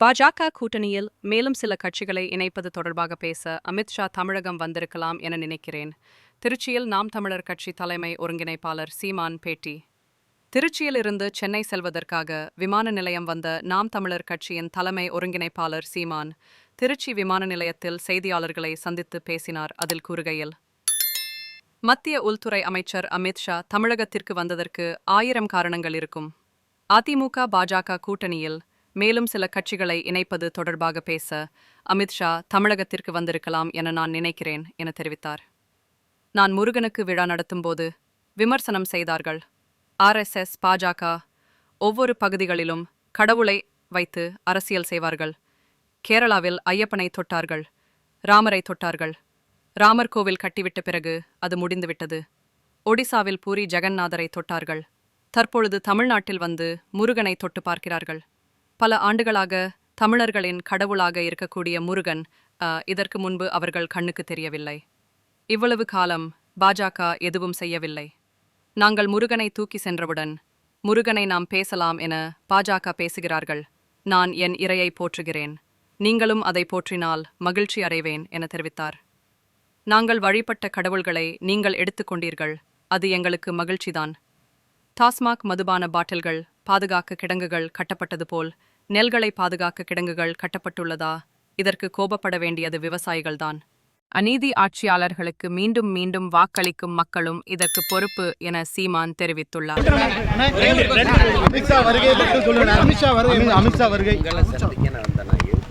பாஜக கூட்டணியில் மேலும் சில கட்சிகளை இணைப்பது தொடர்பாக பேச அமித்ஷா தமிழகம் வந்திருக்கலாம் என நினைக்கிறேன். திருச்சியில் நாம் தமிழர் கட்சி தலைமை ஒருங்கிணைப்பாளர் சீமான் பேட்டி. திருச்சியிலிருந்து சென்னை செல்வதற்காக விமான நிலையம் வந்த நாம் தமிழர் கட்சியின் தலைமை ஒருங்கிணைப்பாளர் சீமான் திருச்சி விமான நிலையத்தில் செய்தியாளர்களை சந்தித்து பேசினார் அதில் கூறுகையில் மத்திய உள்துறை அமைச்சர் அமித்ஷா தமிழகத்திற்கு வந்ததற்கு ஆயிரம் காரணங்கள் இருக்கும். அதிமுக பாஜக கூட்டணியில் மேலும் சில கட்சிகளை இணைப்பது தொடர்பாக பேச அமித்ஷா தமிழகத்திற்கு வந்திருக்கலாம் என நான் நினைக்கிறேன் என தெரிவித்தார். நான் முருகனுக்கு விழா நடத்தும்போது விமர்சனம் செய்தார்கள். ஆர்எஸ்எஸ் பாஜக ஒவ்வொரு பகுதிகளிலும் கடவுளை வைத்து அரசியல் செய்வார்கள். கேரளாவில் ஐயப்பனை தொட்டார்கள் ராமரை தொட்டார்கள். ராமர் கோவில் கட்டிவிட்ட பிறகு அது முடிந்துவிட்டது. ஒடிசாவில் பூரி ஜெகந்நாதரை தொட்டார்கள். தற்பொழுது தமிழ்நாட்டில் வந்து முருகனை தொட்டு பார்க்கிறார்கள். பல ஆண்டுகளாக தமிழர்களின் கடவுளாக இருக்கக்கூடிய முருகன் இதற்கு முன்பு அவர்கள் கண்ணுக்கு தெரியவில்லை. இவ்வளவு காலம் பாஜக எதுவும் செய்யவில்லை. நாங்கள் முருகனை தூக்கி சென்றவுடன் முருகனை நாம் பேசலாம் என பாஜக பேசுகிறார்கள். நான் என் இறையை போற்றுகிறேன். நீங்களும் அதை போற்றினால் மகிழ்ச்சி அடைவேன் என தெரிவித்தார். நாங்கள் வழிபட்ட கடவுள்களை நீங்கள் எடுத்துக்கொண்டீர்கள் அது எங்களுக்கு மகிழ்ச்சிதான். டாஸ்மாக் மதுபான பாட்டில்கள் பாதுகாக்க கிடங்குகள் கட்டப்பட்டது போல் நெல்களை பாதுகாக்க கிடங்குகள் கட்டப்பட்டுள்ளதா? இதற்கு கோபப்பட வேண்டியது விவசாயிகள்தான். அநீதி ஆட்சியாளர்களுக்கு மீண்டும் மீண்டும் வாக்களிக்கும் மக்களும் இதற்கு பொறுப்பு என சீமான் தெரிவித்துள்ளார். அமித்ஷா வருகை பற்றி சொல்லுங்க அமித்ஷா வருகை அமித்ஷா வருகை உங்களை சந்திக்க நான் வந்தேன் நான் யூத்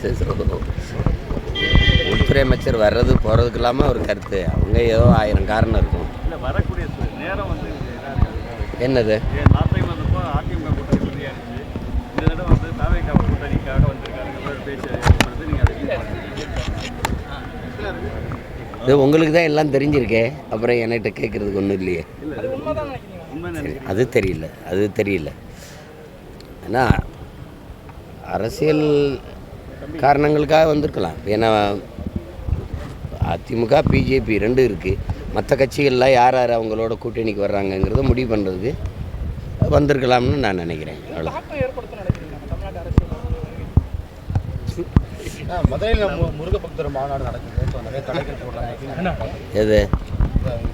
சரி, சரி. உள்துறை அமைச்சர் வர்றது போகிறதுக்கு இல்லாமல் ஒரு கருத்து. அவங்க ஏதோ ஆயிரம் காரணம் இருக்கும். வரக்கூடிய நேரம் வந்து. என்னது. இது உங்களுக்கு தான் எல்லாம் தெரிஞ்சிருக்கே. அப்புறம் என்கிட்ட கேட்குறதுக்கு ஒன்றும் இல்லையே. அது தெரியல. அது தெரியல. ஏன்னா அரசியல் காரணங்களுக்காக வந்திருக்கலாம். ஏன்னா அதிமுக பிஜேபி ரெண்டும் இருக்குது மற்ற கட்சிகள்லாம் யார் யார் அவங்களோட கூட்டணிக்கு வர்றாங்கங்கிறத முடிவு பண்ணுறதுக்கு வந்திருக்கலாம்னு நான் நினைக்கிறேன். அவ்வளோ மதுரையில் முருக பக்தர் மாநாடு நடக்குது. நிறைய எது?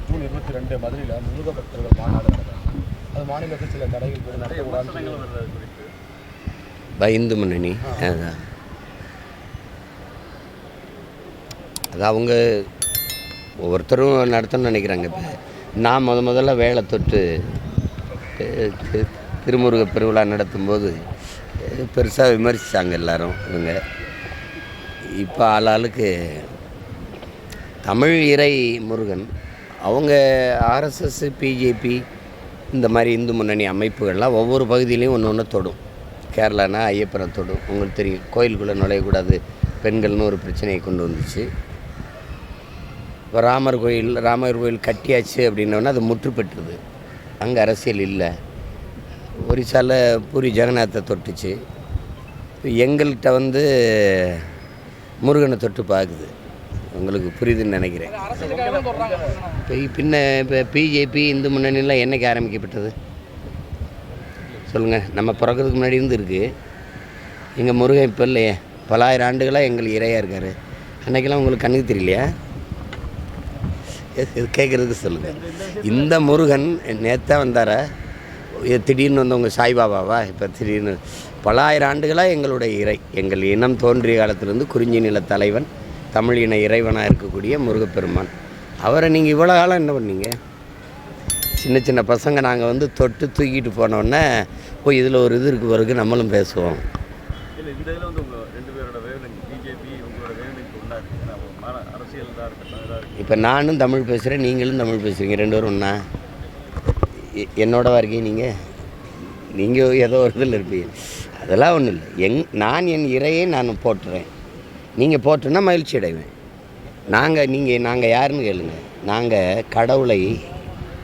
ஜூன் இருபத்தி ரெண்டு மதுரையில் முருக பக்தர்கள் மாநாடு நடக்குது. அது மாநிலத்தில் சில தடைகள் போட்டு நடத்தக்கூடாதுன்னு சொல்லி ப- இந்து முன்னணி. அதான். அது அவங்க ஒவ்வொருத்தரும் நடத்தணும்னு நினைக்கிறாங்க இப்போ. நான் முத முதல்ல வேலை தொட்டு திருமுருக பெருவிழா நடத்தும்போது பெருசாக விமர்சித்தாங்க எல்லாரும் இவங்க. இப்போ ஆளாளுக்கு தமிழ் இறை முருகன் அவங்க ஆர்எஸ்எஸ் பிஜேபி இந்த மாதிரி இந்து முன்னணி அமைப்புகள்லாம் ஒவ்வொரு பகுதியிலையும் ஒன்று ஒன்று தொடும். கேரளானா ஐயப்பனை தொடும். உங்களுக்கு தெரியும் கோயிலுக்குள்ளே நுழையக்கூடாது. பெண்கள்னு ஒரு பிரச்சனையை கொண்டு வந்துச்சு. இப்போ ராமர் கோயில் ராமர் கோயில் கட்டியாச்சு அப்படின்னோடனே அது முற்றுப்பெற்றுது. அங்கே அரசியல் இல்லை. ஒரிசால பூரி ஜெகநாத்தை தொட்டுச்சு. இப்போ எங்கள்கிட்ட வந்து முருகனை தொட்டு பார்க்குது உங்களுக்கு புரியுதுன்னு நினைக்கிறேன். இப்போ பின்ன இப்போ பிஜேபி இந்து முன்னணிலாம் என்னைக்கு ஆரம்பிக்கப்பட்டது? சொல்லுங்கள் நம்ம பிறக்கிறதுக்கு முன்னாடி இருந்து இருக்குது எங்கள் முருகன் இப்போ இல்லையே. பல ஆயிரம் ஆண்டுகளாக எங்களுக்கு இறையாக இருக்கார். அன்றைக்கெல்லாம் உங்களுக்கு கண்ணுக்கு தெரியலையா? இது கேட்குறதுக்கு சொல்லுங்கள் இந்த முருகன் நேற்றா வந்தாரா? திடீர்னு வந்தவங்க சாய்பாபாவா இப்போ திடீர்னு பல ஆயிரம் ஆண்டுகளாக எங்களுடைய இறை எங்கள் இனம் தோன்றிய காலத்திலிருந்து குறிஞ்சி நில தலைவன் தமிழ் இன இறைவனாக இருக்கக்கூடிய முருகப்பெருமான். அவரை நீங்கள் இவ்வளோ காலம் என்ன பண்ணீங்க? சின்ன சின்ன பசங்க நாங்கள் வந்து தொட்டு தூக்கிட்டு போனோடனே ஓ இதில் ஒரு இது இருக்கு பிறகு நம்மளும் பேசுவோம் இல்லை இந்த இதில் வந்து உங்கள் ரெண்டு பேரோட வேவலிங் பிஜேபி உங்களோட வேவலிங் ஒன்றா இருக்குது அரசியல் இருக்கட்டும் இதாக இருக்குது இப்போ நானும் தமிழ் பேசுகிறேன் நீங்களும் தமிழ் பேசுகிறீங்க ரெண்டு பேரும் ஒன்றா எ- என்னோடவா இருக்கீங்க நீங்கள் நீங்கள் ஏதோ ஒரு இதில் இருப்பீங்க. அதெல்லாம் ஒன்றும் இல்லை. எங் நான் என் இறையை நான் போட்டுறேன் நீங்கள் போட்டுனா மகிழ்ச்சி அடைவேன். நாங்கள் நீங்கள் நாங்கள் யாருன்னு கேளுங்க. நாங்கள் கடவுளை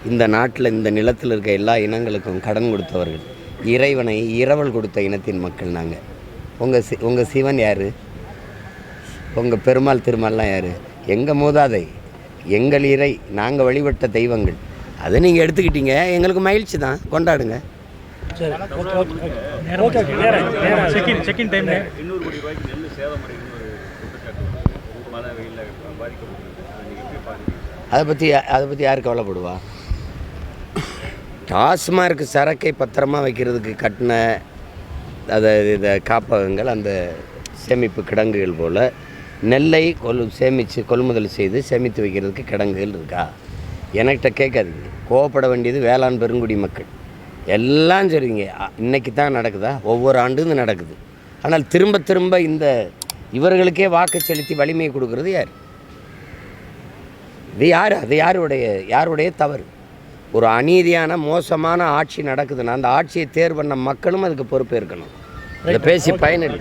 இந்த நாட்டில் இந்த நிலத்தில் இருக்க எல்லா இனங்களுக்கும் கடன் கொடுத்தவர்கள். இறைவனை இரவல் கொடுத்த இனத்தின் மக்கள் நாங்கள் உங்கள் சி உங்கள் சிவன் யார்? உங்கள் பெருமாள் திருமால்லாம் யார்? எங்கள் மூதாதை எங்கள் இறை நாங்கள் வழிபட்ட தெய்வங்கள். அதை நீங்கள் எடுத்துக்கிட்டீங்க. எங்களுக்கு மகிழ்ச்சி தான். கொண்டாடுங்க. அதை பற்றி அதை பற்றி யார் கவலைப்படுவா? டாஸ்மார்க் சரக்கை பத்திரமா வைக்கிறதுக்கு கட்டின அதை இந்த காப்பகங்கள் அந்த சேமிப்பு கிடங்குகள் போல் நெல்லை கொல் சேமித்து கொள்முதல் செய்து சேமித்து வைக்கிறதுக்கு கிடங்குகள் இருக்கா? என்கிட்ட கேட்காதீங்க. கோவப்பட வேண்டியது வேளாண் பெருங்குடி மக்கள். எல்லாம் சரிங்க. இன்னைக்கு தான் நடக்குதா? ஒவ்வொரு ஆண்டும் இது நடக்குது. ஆனால் திரும்ப திரும்ப இந்த இவர்களுக்கே வாக்கு செலுத்தி வலிமையை கொடுக்கறது யார்? இது யார்? அது யாருடைய யாருடைய தவறு? ஒரு அநீதியான மோசமான ஆட்சி நடக்குதுன்னா அந்த ஆட்சியை தேர்வு பண்ண மக்களும் அதுக்கு பொறுப்பேற்கணும் இதை பேசி பயனில்லை